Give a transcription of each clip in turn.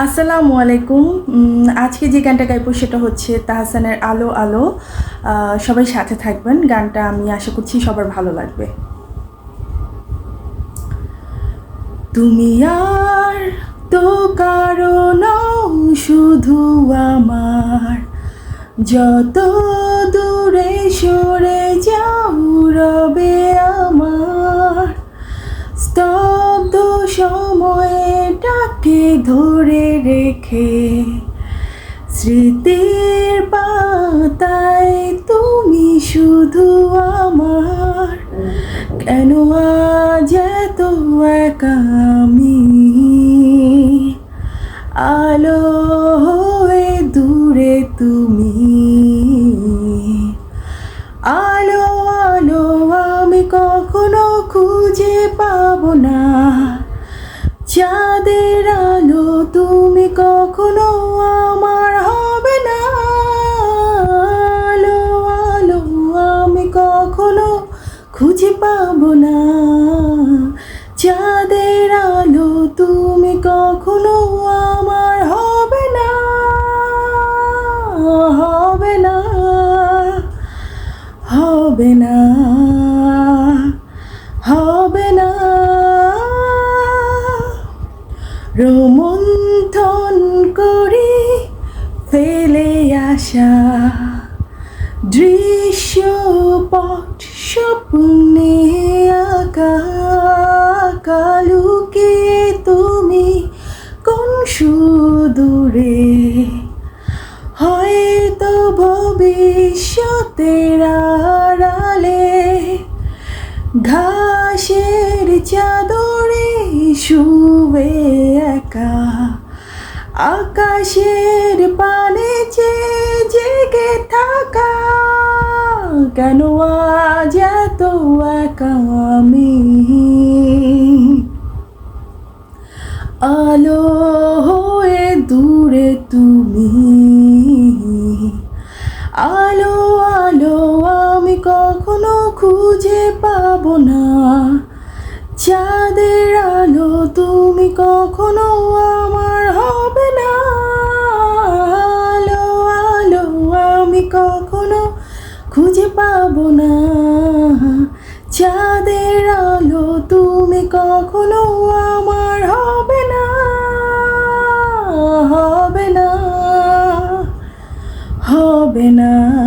আসসালামু আলাইকুম। আজকে যে গানটা গাইবো সেটা হচ্ছে তাহসানের আলো আলো। সবাই সাথে থাকবেন। গানটা আমি আশা করছি সবার ভালো লাগবে। তুমি আর তো কারণ, শুধু আমার। যত দূরে সরে সময়টাকে ধরে রেখে স্মৃতির পাতায় তুমি শুধু আমার। কেন আজ এত একা? খুঁজে পাবো না। চাঁদের আলো তুমি কখনো আমার হবে না হবে না হবে না হবে না। রোমন্থন করে ফেলে আসা দৃশ্যপট স্বপ্নে আঁকা কালুকে তুমি কোন সুদূরে? হয়তো ভবিষ্যতের আড়ালে ঘাসের চাদরে শুবে একা আকাশের পানে কেন আজ এত একা আমি আলো হয়ে দূরে তুমি। আলো আলো আমি কখনো খুঁজে পাবো না। খুঁজে না চাঁদের আলো তুমি কখনো আমার হবে না হবে না হবে না।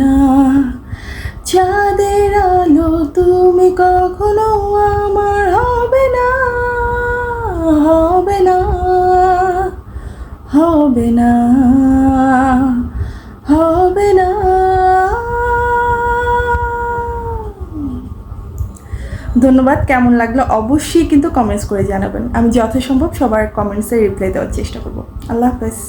না চাঁদের আলো তুমি কখনো আমার হবে না হবে না হবে না হবে না। ধন্যবাদ, কেমন লাগল অবশ্যই কিন্তু কমেন্টস করে জানাবেন। আমি যথাসম্ভব সবার কমেন্টসে রিপ্লাই দেওয়ার চেষ্টা করব। আল্লাহ হাফেজ।